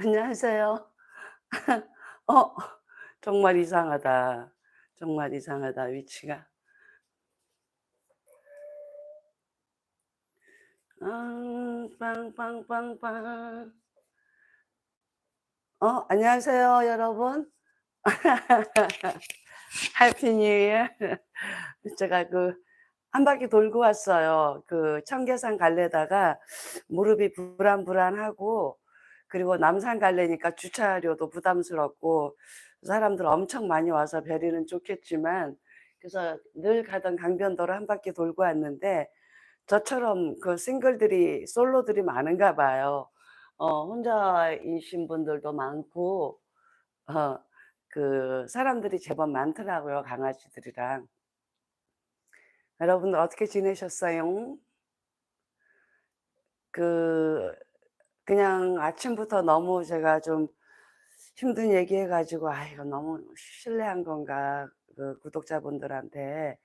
안녕하세요. 어 정말 이상하다. 정말 이상하다 위치가. 아 빵빵빵빵. 어 안녕하세요 여러분. 해피 뉴 이어. 제가 그 한 바퀴 돌고 왔어요. 그 청계산 갈래다가 무릎이 불안불안하고 그리고 남산 갈래니까 주차료도 부담스럽고 사람들 엄청 많이 와서 배리는 좋겠지만 그래서 늘 가던 강변도로 한 바퀴 돌고 왔는데 저처럼 그 싱글들이 솔로들이 많은가 봐요. 어 혼자이신 분들도 많고 어 그 사람들이 제법 많더라고요, 강아지들이랑. 여러분들 어떻게 지내셨어요? 그 그냥 아침부터 너무 제가 좀 힘든 얘기 해 가지고 '아 이거 너무 실례한 건가 그 구독자분들한테.'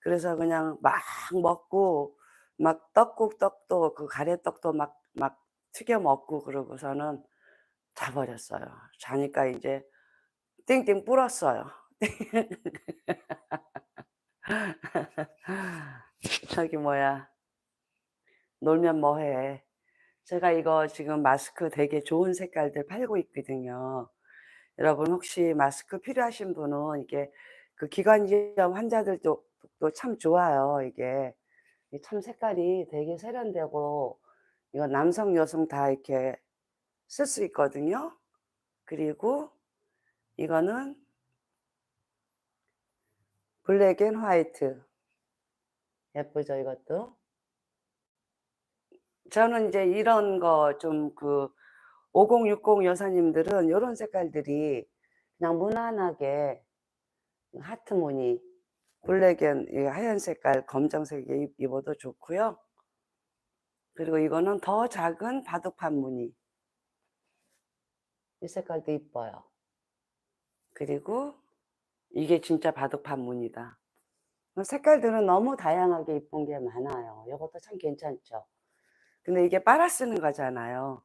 그래서 그냥 막 먹고 막 떡국 떡도 그 가래떡도 막 막 튀겨 먹고 그러고서는 자 버렸어요. 자니까 인제 띵띵 불었어요. 저기 뭐야 "놀면 뭐 해." 제가 이거 지금 마스크 되게 좋은 색깔들 팔고 있거든요. 여러분 혹시 마스크 필요하신 분은 이게 그 기관지염 환자들도 또참 좋아요 이게. 이참 색깔이 되게 세련되고 이거 남성 여성 다 이렇게 쓸 수 있거든요. 그리고 이거는 블랙 앤 화이트. 예쁘죠 이것도? 저는 인제 이런 거 좀 그 5060 여사님들은 요런 색깔들이 그냥 무난하게 하트 무늬 블랙 앤 이 하얀 색깔 검정색에 입 입어도 좋고요. 그리고 이거는 더 작은 바둑판 무늬. 이 색깔도 이뻐요. 그리고 이게 진짜 바둑판 무늬다. 어 색깔들은 너무 다양하게 이쁜 게 많아요. 요것도 참 괜찮죠. 근데 이게 빨아 쓰는 거잖아요.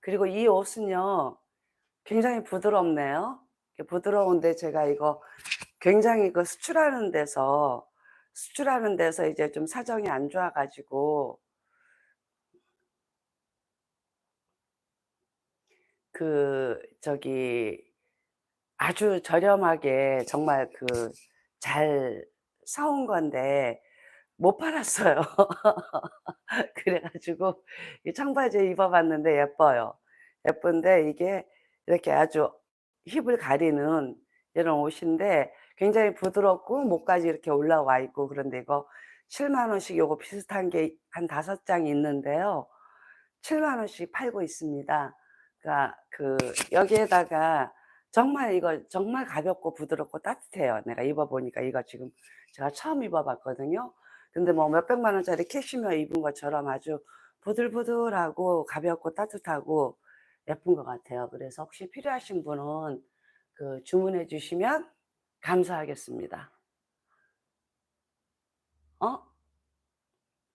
그리고 이 옷은요 굉장히 부드럽네요. 부드러운데 제가 이거 굉장히 그 수출하는 데서 수출하는 데서 이제 좀 사정이 안 좋아 가지고 그 저기 아주 저렴하게 정말 그 잘 사온 건데 못 팔았어요. 그래 가지고 이 청바지에 입어 봤는데 예뻐요. 예쁜데 이게 이렇게 아주 힙을 가리는 이런 옷인데 굉장히 부드럽고 목까지 이렇게 올라와 있고 그런데 이거 70,000 원씩 요거 비슷한 게한5장 있는데요. 70,000 원씩 팔고 있습니다. 그러니까 그 여기에다가 정말 이거 정말 가볍고 부드럽고 따뜻해요. 내가 입어 보니까 이거 지금 제가 처음 입어 봤거든요. 근데 뭐 몇백만 원짜리 캐시미어 입은 것처럼 아주 부들부들하고 가볍고 따뜻하고 예쁜 것 같아요. 그래서 혹시 필요하신 분은 그 주문해 주시면 감사하겠습니다. 어?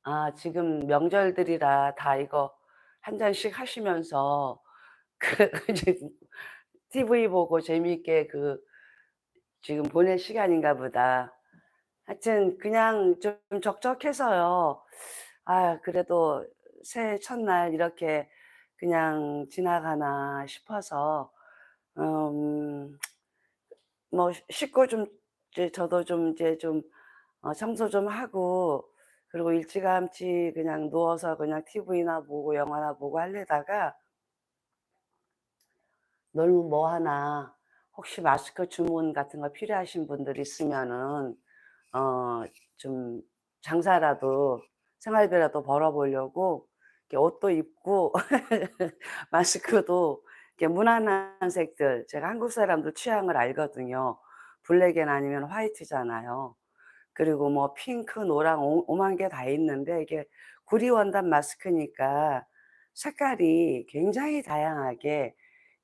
아 지금 명절들이라 다 이거 한 잔씩 하시면서 그 TV 보고 재미있게 그 지금 보낼 시간인가 보다. 하여튼 그냥 좀 적적해서요. 아 그래도 새해 첫날 이렇게 그냥 지나가나 싶어서 음 뭐 씻고 좀 이제 저도 좀 이제 좀 어 청소 좀 하고 그리고 일찌감치 그냥 누워서 그냥 TV나 보고 영화나 보고 하려다가 '놀면 뭐 하나. 혹시 마스크 주문 같은 거 필요하신 분들 있으면은 어 좀 장사라도 생활비라도 벌어 보려고 이렇게 옷도 입고 마스크도 이렇게 무난한 색들 제가 한국 사람들 취향을 알거든요. 블랙 앤 아니면 화이트잖아요. 그리고 뭐 핑크, 노랑 오 오만 개 다 있는데 이게 구리 원단 마스크니까 색깔이 굉장히 다양하게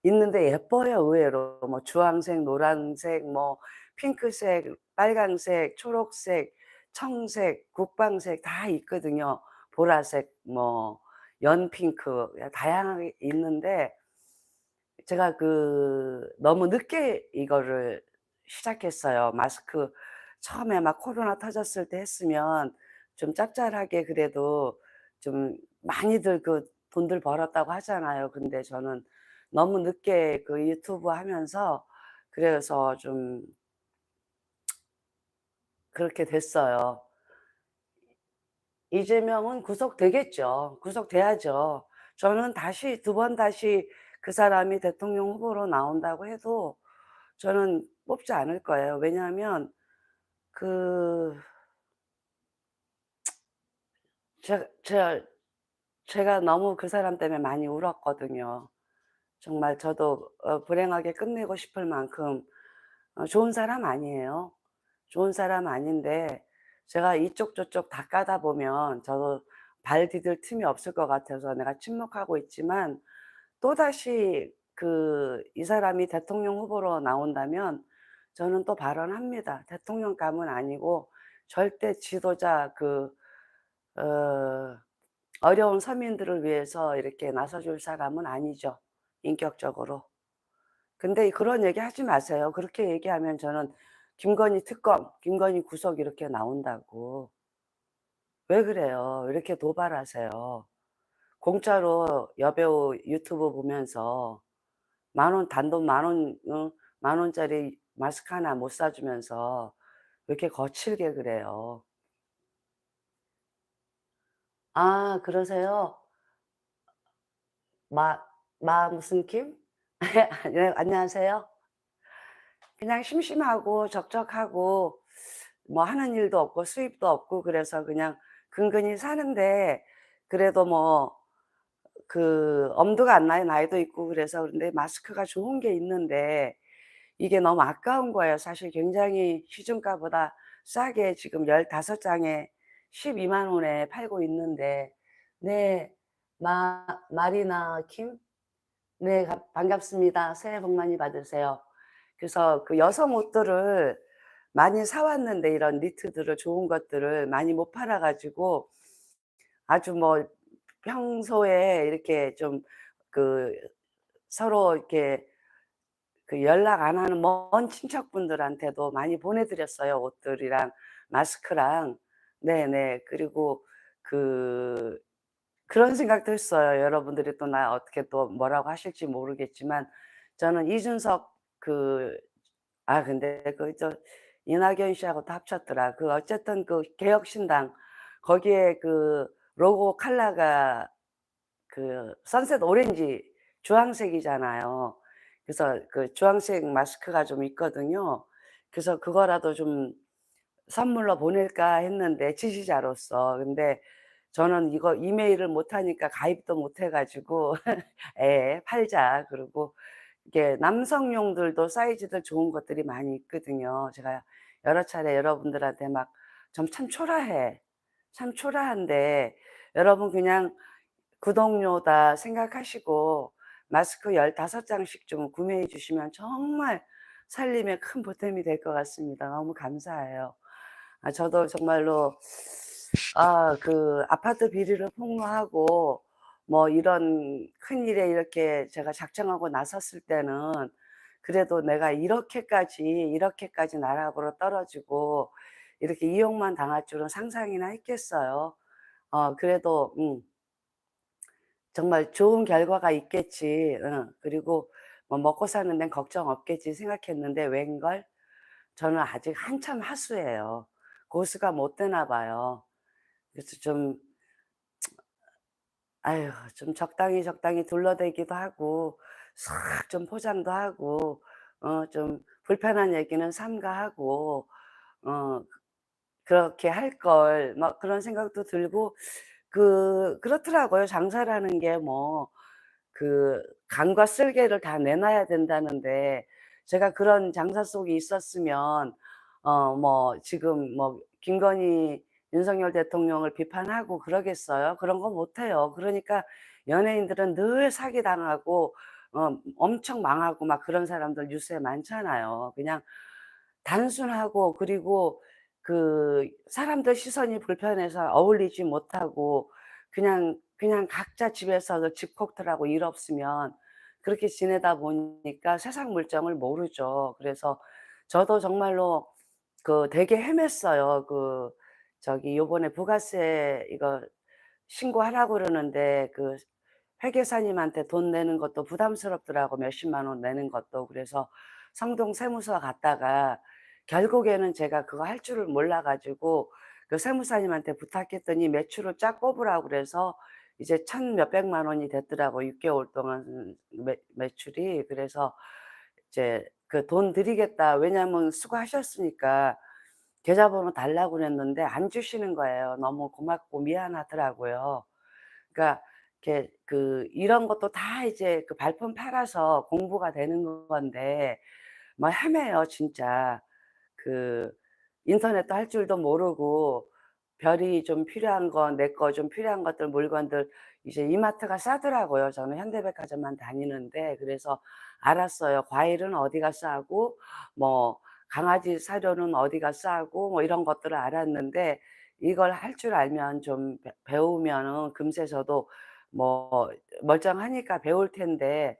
있는데 예뻐요 의외로. 뭐 주황색, 노란색, 뭐 핑크색, 빨강색, 초록색, 청색, 국방색 다 있거든요. 보라색 뭐 연핑크 다양하게 있는데 제가 그 너무 늦게 이거를 시작했어요. 마스크 처음에 막 코로나 터졌을 때 했으면 좀 짭짤하게 그래도 좀 많이들 그 돈들 벌었다고 하잖아요. 근데 저는 너무 늦게 그 유튜브 하면서 그래서 좀 그렇게 됐어요. 이재명은 구속되겠죠. 구속돼야죠. 저는 다시 두 번 다시 그 사람이 대통령 후보로 나온다고 해도 저는 뽑지 않을 거예요. 왜냐하면 그제 제가 제가 너무 그 사람 때문에 많이 울었거든요. 정말 저도 어 불행하게 끝내고 싶을 만큼 어 좋은 사람 아니에요. 좋은 사람 아닌데 제가 이쪽 저쪽 다 까다 보면 저도 발 디딜 틈이 없을 것 같아서 내가 침묵하고 있지만 또다시 그 이 사람이 대통령 후보로 나온다면 저는 또 발언합니다. 대통령감은 아니고 절대 지도자 그 어 어려운 서민들을 위해서 이렇게 나서줄 사람은 아니죠, 인격적으로. 근데 그런 얘기 하지 마세요. 그렇게 얘기하면 저는 김건희 특검, 김건희 구속 이렇게 나온다고. 왜 그래요? 왜 이렇게 도발하세요? 공짜로 여배우 유튜브 보면서 만원 단돈 만원어만 원짜리 마스크 하나 못 사 주면서 왜 이렇게 거칠게 그래요? 아 그러세요? 마 마 무슨 김? 네 안녕하세요. 그냥 심심하고 적적하고 뭐 하는 일도 없고 수입도 없고 그래서 그냥 근근히 사는데 그래도 뭐 그 엄두가 안 나요. 나이도 있고 그래서 그런데 마스크가 좋은 게 있는데 이게 너무 아까운 거예요. 사실 굉장히 시중가보다 싸게 지금 15 장에 12만 원에 팔고 있는데 네. 마 마리나 킴? 네. 가 반갑습니다. 새해 복 많이 받으세요. 그래서 그 여성 옷들을 많이 사 왔는데 이런 니트들을 좋은 것들을 많이 못 팔아 가지고 아주 뭐 평소에 이렇게 좀 그 서로 이렇게 그 연락 안 하는 먼 친척분들한테도 많이 보내 드렸어요, 옷들이랑 마스크랑. 네네. 그리고 그 그런 생각도 했어요. 여러분들이 또 나 어떻게 또 뭐라고 하실지 모르겠지만 저는 이준석 그 아 근데 그 저 이낙연 씨하고 또 합쳤더라. 그 어쨌든 그 개혁신당 거기에 그 로고 컬러가 그 선셋 오렌지 주황색이잖아요. 그래서 그 주황색 마스크가 좀 있거든요. 그래서 그거라도 좀 선물로 보낼까 했는데 지지자로서. 근데 저는 이거 이메일을 못 하니까 가입도 못해 가지고 예 팔자. 그리고 이게 남성용들도 사이즈들 좋은 것들이 많이 있거든요. 제가 여러 차례 여러분들한테 막 좀 참 초라해. 참 초라한데 여러분 그냥 구독료다 생각하시고 마스크 15 장씩 좀 구매해 주시면 정말 살림에 큰 보탬이 될 것 같습니다. 너무 감사해요. 아 저도 정말로 아 그 아파트 비리를 폭로하고 뭐 이런 큰 일에 이렇게 제가 작정하고 나섰을 때는 그래도 내가 이렇게까지, 이렇게까지 나락으로 떨어지고 이렇게 이용만 당할 줄은 상상이나 했겠어요. 어 그래도 음 정말 '좋은 결과가 있겠지. 어 그리고 뭐 먹고 사는 데는 걱정 없겠지.' 생각했는데 웬걸 저는 아직 한참 하수예요. 고수가 못 되나 봐요. 그래서 좀 아유 좀 적당히, 적당히 둘러대기도 하고 싹 좀 포장도 하고 어 좀 불편한 얘기는 삼가하고 어 그렇게 할 걸 막 그런 생각도 들고 그 그렇더라고요. 장사라는 게 뭐 그 간과 쓸개를 다 내놔야 된다는데 제가 그런 장사 속에 있었으면 어 뭐 지금 뭐 김건희 윤석열 대통령을 비판하고 그러겠어요? 그런 거 못 해요. 그러니까 연예인들은 늘 사기당하고 어 엄청 망하고 막 그런 사람들 뉴스에 많잖아요. 그냥 단순하고 그리고 그 사람들 시선이 불편해서 어울리지 못하고 그냥 그냥 각자 집에서 그 집콕들하고 일 없으면 그렇게 지내다 보니까 세상 물정을 모르죠. 그래서 저도 정말로 그 되게 헤맸어요. 그 저기 요번에 부가세 이거 신고하라고 그러는데 그 회계사님한테 돈 내는 것도 부담스럽더라고 몇십만 원 내는 것도. 그래서 성동 세무서 갔다가 결국에는 제가 그거 할 줄을 몰라 가지고 그 세무사님한테 부탁했더니 매출을 쫙 뽑으라고 그래서 이제 천 몇백만 원이 됐더라고 6 개월 동안 매 매출이. 그래서 이제 그 "돈 드리겠다." 왜냐면 수고하셨으니까 계좌번호 달라고 그랬는데 안 주시는 거예요. 너무 고맙고 미안하더라고요. 그러니까 이렇게 그 이런 것도 다 이제 그 발품 팔아서 공부가 되는 건데 뭐 헤매요 진짜. 그 인터넷도 할 줄도 모르고 별이 좀 필요한 거내거 좀 필요한 것들 물건들 이제 이마트가 싸더라고요. 저는 현대백화점만 다니는데 그래서 알았어요. 과일은 어디가 싸고 뭐 강아지 사료는 어디가 싸고 뭐 이런 것들을 알았는데 이걸 할 줄 알면 좀 배 배우면은 금세 저도 뭐 멀쩡하니까 배울 텐데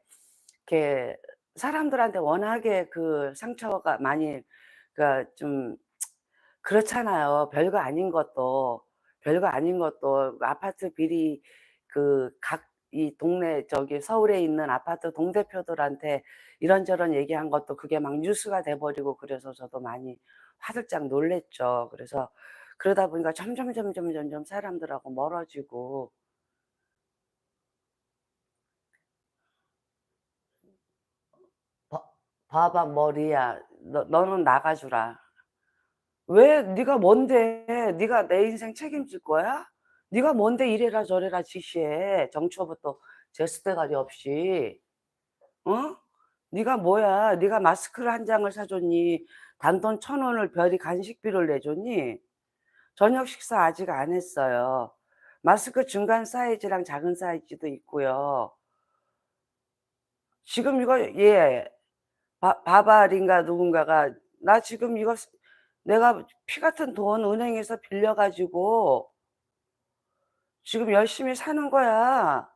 이렇게 사람들한테 워낙에 그 상처가 많이 그러니까 좀 그렇잖아요. 별거 아닌 것도, 별거 아닌 것도 아파트 비리 그 각 이 동네 저기 서울에 있는 아파트 동대표들한테 이런저런 얘기한 것도 그게 막 뉴스가 돼 버리고 그래서 저도 많이 화들짝 놀랐죠. 그래서 그러다 보니까 점점 점점 점점 사람들하고 멀어지고 봐 봐봐 머리야. 너 너는 나가 주라. 왜 네가 뭔데? 네가 내 인생 책임질 거야? 네가 뭔데 이래라 저래라 지시해. 정초부터 제스대가리 없이. 어? 네가 뭐야? 네가 마스크를 한 장을 사 줬니? 단돈 천 원을 별이 간식비를 내 줬니? 저녁 식사 아직 안 했어요. 마스크 중간 사이즈랑 작은 사이즈도 있고요. 지금 이거 예. 바 바발인가 누군가가 "나 지금 이거 쓰 내가 피 같은 돈 은행에서 빌려 가지고 지금 열심히 사는 거야.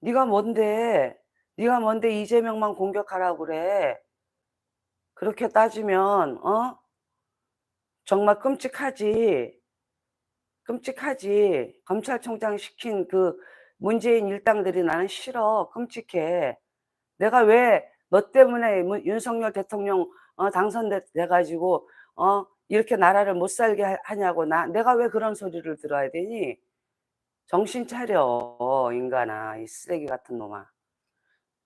네가 뭔데? 네가 뭔데 이재명만 공격하라고 그래?" 그렇게 따지면 어? 정말 끔찍하지. 끔찍하지. 검찰총장 시킨 그 문재인 일당들이 나는 싫어. 끔찍해. 내가 왜 너 때문에 문 윤석열 대통령 어 당선돼 돼 가지고 어 이렇게 나라를 못 살게 하 하냐고 나 내가 왜 그런 소리를 들어야 되니? 정신 차려 인간아. 이 쓰레기 같은 놈아.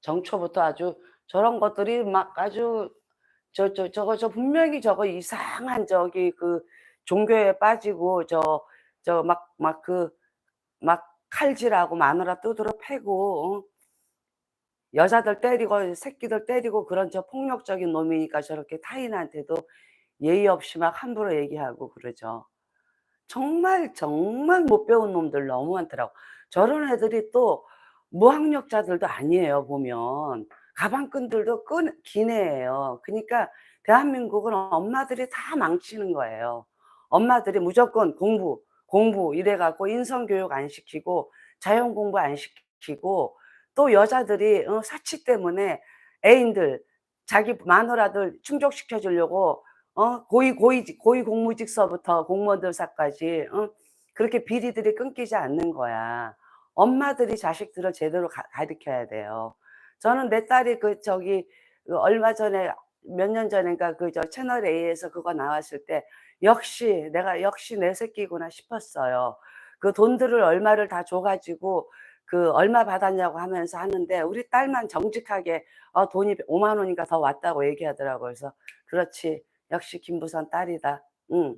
정초부터 아주 저런 것들이 막 아주 저 저 저거 저 분명히 저거 이상한 저기 그 종교에 빠지고 저 저 막 막 그 막 칼질하고 마누라 두드러 패고 어 여자들 때리고 새끼들 때리고 그런 저 폭력적인 놈이니까 저렇게 타인한테도 예의 없이 막 함부로 얘기하고 그러죠. 정말, 정말 못 배운 놈들 너무 많더라고. 저런 애들이 또 무학력자들도 아니에요 보면. 가방끈들도 끈긴 애예요. 그니까 대한민국은 엄마들이 다 망치는 거예요. 엄마들이 무조건 공부, 공부 이래 갖고 인성 교육 안 시키고 자연 공부 안 시키고 또 여자들이 어 사치 때문에 애인들 자기 마누라들 충족시켜 주려고 어 고위 고위 고위 공무직서부터 공무원들사까지 어 그렇게 비리들이 끊기지 않는 거야. 엄마들이 자식들을 제대로 가 가르쳐야 돼요. 저는 내 딸이 그 저기 그 얼마 전에 몇 년 전인가 그 저 채널 A에서 그거 나왔을 때 '역시 내가 역시 내 새끼구나.' 싶었어요. 그 돈들을 얼마를 다 줘 가지고 그 얼마 받았냐고 하면서 하는데 우리 딸만 정직하게 어 돈이 5만 원인가 더 왔다고 얘기하더라고요. 그래서 '그렇지. 역시 김부선 딸이다.' 응.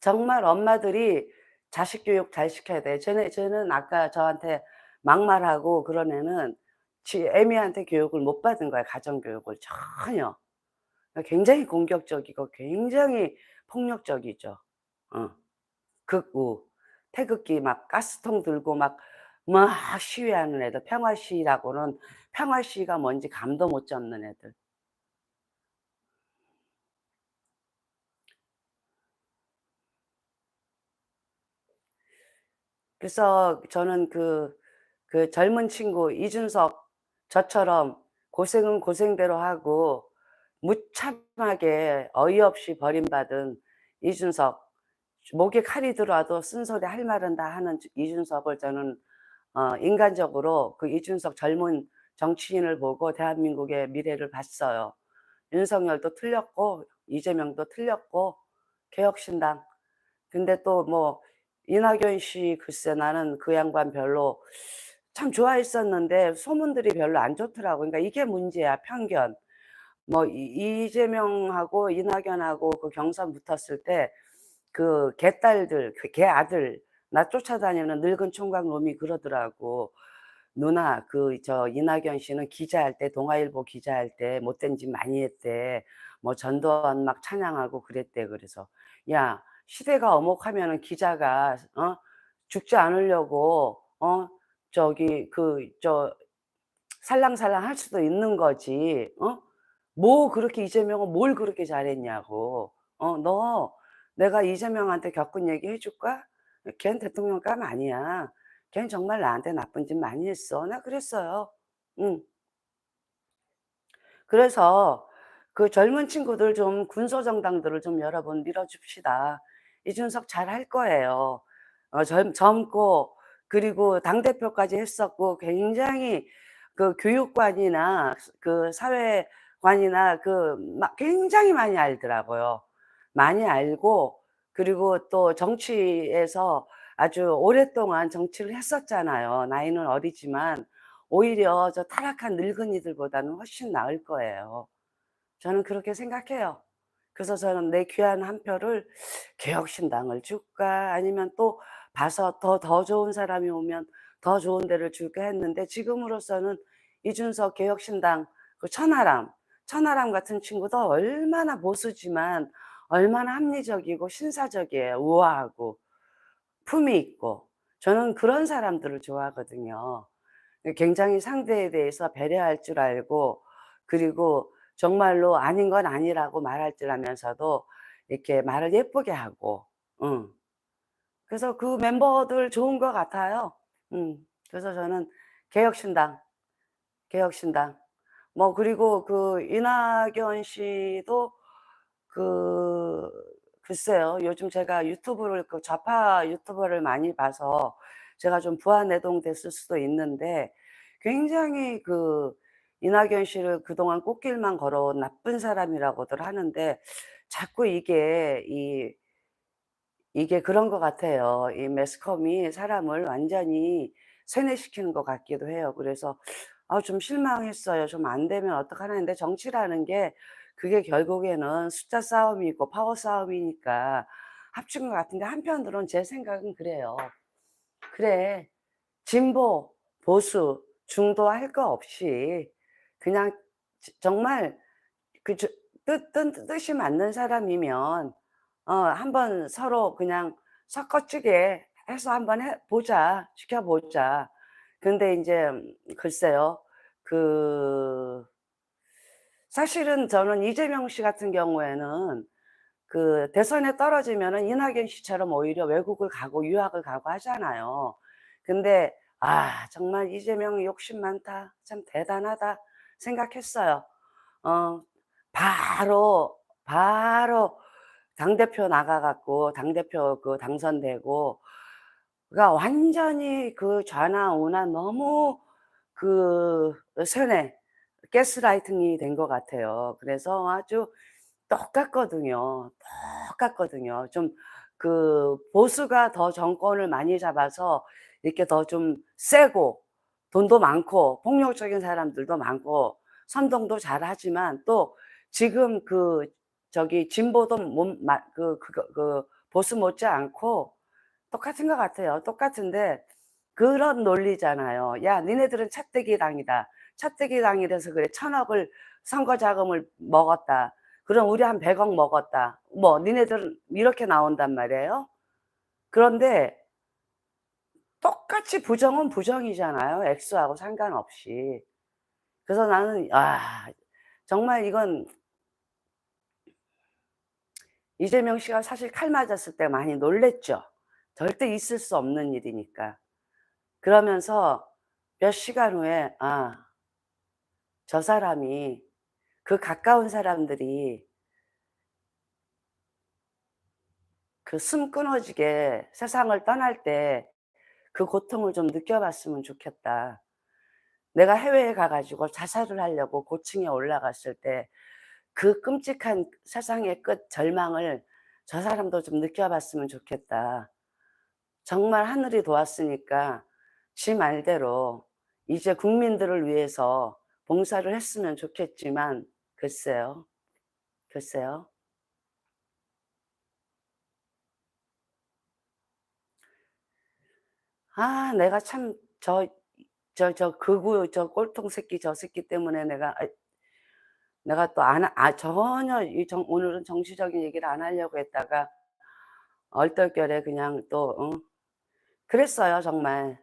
정말 엄마들이 자식 교육 잘 시켜야 돼. 쟤네 쟤는 아까 저한테 막말하고 그런 애는 지 애미한테 교육을 못 받은 거야, 가정 교육을 전혀. 그러니까 굉장히 공격적이고 굉장히 폭력적이죠. 어. 극우. 태극기 막 가스통 들고 막 막 시위하는 애들. 평화 시위라고는 평화 시위가 뭔지 감도 못 잡는 애들. 그래서 저는 그 그 젊은 친구 이준석 저처럼 고생은 고생대로 하고 무참하게 어이없이 버림받은 이준석 목에 칼이 들어와도 쓴소리 할 말은 다 하는 이준석을 저는 어 인간적으로 그 이준석 젊은 정치인을 보고 대한민국의 미래를 봤어요. 윤석열도 틀렸고 이재명도 틀렸고 개혁신당 근데 또 뭐 이낙연 씨 글쎄 나는 그 양반 별로 참 좋아했었는데 소문들이 별로 안 좋더라고. 그러니까 이게 문제야 편견. 뭐이 이재명하고 이낙연하고 그 경선 붙었을 때 그 개딸들 그개 아들 나 쫓아다니는 늙은 총각 놈이 그러더라고. "누나 그 저 이낙연 씨는 기자할 때 동아일보 기자할 때 못된 짓 많이 했대. 뭐 전두환 막 찬양하고 그랬대." 그래서 "야 시대가 어목하면은 기자가 어 죽지 않으려고 어 저기 그 저 살랑살랑 할 수도 있는 거지. 어? 뭐 그렇게 이재명은 뭘 그렇게 잘했냐고. 어 너 내가 이재명한테 겪은 얘기 해 줄까? 걘 대통령감 아니야. 걘 정말 나한테 나쁜 짓 많이 했어. 나 그랬어요. 응. 그래서 그 젊은 친구들 좀 군소정당들을 좀 여러분 밀어줍시다. 이준석 잘 할 거예요. 어, 젊, 젊고 그리고 당 대표까지 했었고 굉장히 그 교육관이나 그 사회관이나 그막 굉장히 많이 알더라고요. 많이 알고 그리고 또 정치에서 아주 오랫동안 정치를 했었잖아요. 나이는 어리지만 오히려 저 타락한 늙은이들보다는 훨씬 나을 거예요. 저는 그렇게 생각해요. 그래서 저는 내 귀한 한 표를 개혁신당을 줄까 아니면 또 봐서 더, 더 좋은 사람이 오면 더 좋은 데를 줄까 했는데 지금으로서는 이준석 개혁신당 그 천하람, 천하람 같은 친구도 얼마나 보수지만 얼마나 합리적이고 신사적이에요. 우아하고 품이 있고 저는 그런 사람들을 좋아하거든요. 굉장히 상대에 대해서 배려할 줄 알고 그리고 정말로 아닌 건 아니라고 말할 줄 알면서도 이렇게 말을 예쁘게 하고 응. 그래서 그 멤버들 좋은 것 같아요. 음. 그래서 저는 개혁신당, 개혁신당. 뭐 그리고 그 이낙연 씨도 그 글쎄요. 요즘 제가 유튜브를 그 좌파 유튜버를 많이 봐서 제가 좀 부안내동 됐을 수도 있는데 굉장히 그 이낙연 씨를 그동안 꽃길만 걸어온 나쁜 사람이라고들 하는데 자꾸 이게 이 이게 그런 것 같아요. 이 매스컴이 사람을 완전히 세뇌시키는 것 같기도 해요. 그래서 아, 좀 실망했어요. 좀 안 되면 어떡하나 했는데 정치라는 게 그게 결국에는 숫자 싸움이고 파워 싸움이니까 합친 것 같은데 한편으로는 제 생각은 그래요. 그래, 진보, 보수, 중도 할 거 없이 그냥 정말 그 뜻, 뜻, 뜻이 맞는 사람이면 어 한번 서로 그냥 섞어주게 해서 한번 해 보자. 지켜보자. 근데 인제 글쎄요. 그 사실은 저는 이재명 씨 같은 경우에는 그 대선에 떨어지면은 이낙연 씨처럼 오히려 외국을 가고 유학을 가고 하잖아요. 근데 '아 정말 이재명 욕심 많다. 참 대단하다.' 생각했어요. 어 바로, 바로 당대표 나가 갖고 당대표 그 당선되고 그러니까 완전히 그 좌나 우나 너무 그 세뇌 가스라이팅이 된 것 같아요. 그래서 아주 똑같거든요. 똑같거든요. 좀 그 보수가 더 정권을 많이 잡아서 이렇게 더 좀 세고 돈도 많고 폭력적인 사람들도 많고 선동도 잘하지만 또 지금 그 저기 진보도 못그 그, 그 보수 못지 않고 똑같은 것 같아요. 똑같은데 그런 논리잖아요. 야, 니네들은 차떼기 당이다. 차떼기 당이라서 그래. 천억을 선거 자금을 먹었다. 그럼 우리 한 100억 먹었다. 뭐 니네들은 이렇게 나온단 말이에요. 그런데 똑같이 부정은 부정이잖아요. 액수하고 상관없이. 그래서 나는 아 정말 이건 이재명 씨가 사실 칼 맞았을 때 많이 놀랬죠. 절대 있을 수 없는 일이니까. 그러면서 몇 시간 후에 '아 저 사람이 그 가까운 사람들이' '그 숨 끊어지게 세상을 떠날 때 그 고통을 좀 느껴봤으면 좋겠다. 내가 해외에 가 가지고 자살을 하려고 고층에 올라갔을 때 그 끔찍한 세상의 끝 절망을 저 사람도 좀 느껴봤으면 좋겠다. 정말 하늘이 도왔으니까 지 말대로 이제 국민들을 위해서 봉사를 했으면 좋겠지만' 글쎄요. 글쎄요. 아 내가 참 저 저저 극우 저 꼴통 새끼 저 새끼 때문에 내가 아이 내가 또 안 아 전혀 이 정 오늘은 정치적인 얘기를 안 하려고 했다가 얼떨결에 그냥 또어 그랬어요 정말.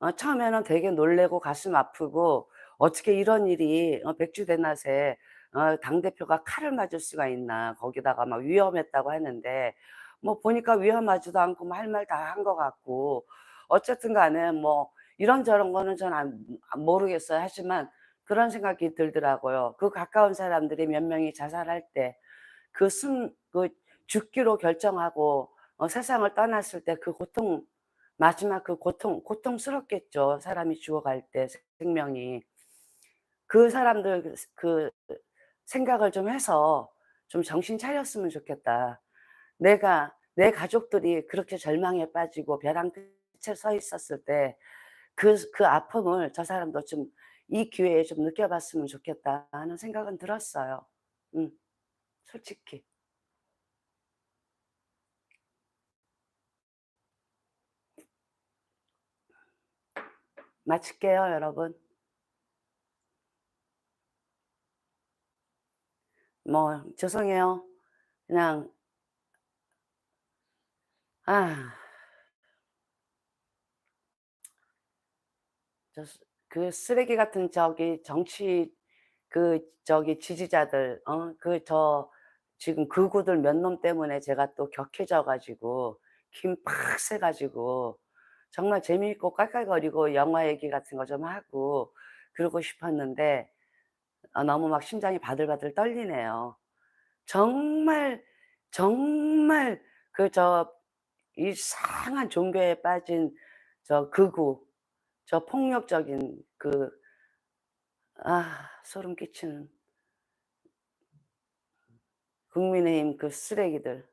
어 처음에는 되게 놀라고 가슴 아프고 '어떻게 이런 일이 어 백주대낮에 어 당대표가 칼을 맞을 수가 있나.' 거기다가 막 위험했다고 하는데 뭐 보니까 위험하지도 않고 뭐 할 말 다 한 것 같고 어쨌든 간에 뭐 이런저런 거는 전 안 모르겠어요. 하지만 그런 생각이 들더라고요. 그 가까운 사람들이 몇 명이 자살할 때그숨그 죽기로 결정하고 어 세상을 떠났을 때 그 고통 마지막 그 고통 고통스럽겠죠 사람이 죽어갈 때 생명이. 그 사람들 그그 생각을 좀 해서 좀 '정신 차렸으면 좋겠다.' 내가 내 가족들이 그렇게 절망에 빠지고 벼랑 끝에 서 있었을 때 그 그 아픔을 저 사람도 좀 이 기회에 좀 느껴봤으면 좋겠다 하는 생각은 들었어요. 음 솔직히. 마칠게요 여러분. 뭐 죄송해요. 그냥 아. 저 쓰 그 쓰레기 같은 저기 정치 그 저기 지지자들 어 그 저 지금 극우들 몇 놈 때문에 제가 또 격해져 가지고 힘팍세 가지고 정말 재미있고 깔깔거리고 영화 얘기 같은 거 좀 하고 그러고 싶었는데 아 너무 막 심장이 바들바들 떨리네요. 정말, 정말 그 저 이상한 종교에 빠진 저 극우 저 폭력적인 그 아 소름 끼치는 국민의힘 그 쓰레기들.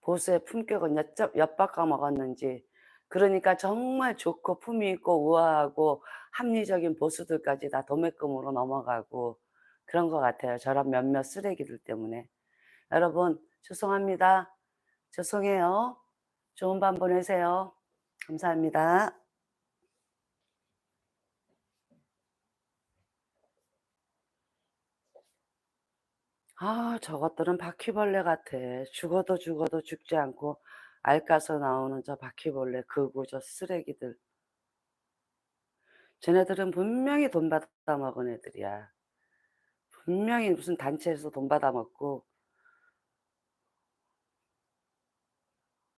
보수의 품격은 엿바꿔 먹었는지 그러니까 정말 좋고 품위 있고 우아하고 합리적인 보수들까지 다 도매금으로 넘어가고 그런 것 같아요 저런 몇몇 쓰레기들 때문에. 여러분 죄송합니다. 죄송해요. 좋은 밤 보내세요. 감사합니다. 아 저것들은 바퀴벌레 같아. 죽어도 죽어도 죽지 않고 알 까서 나오는 저 바퀴벌레 극우 저 쓰레기들. 쟤네들은 분명히 돈 받아 먹은 애들이야. 분명히 무슨 단체에서 돈 받아 먹고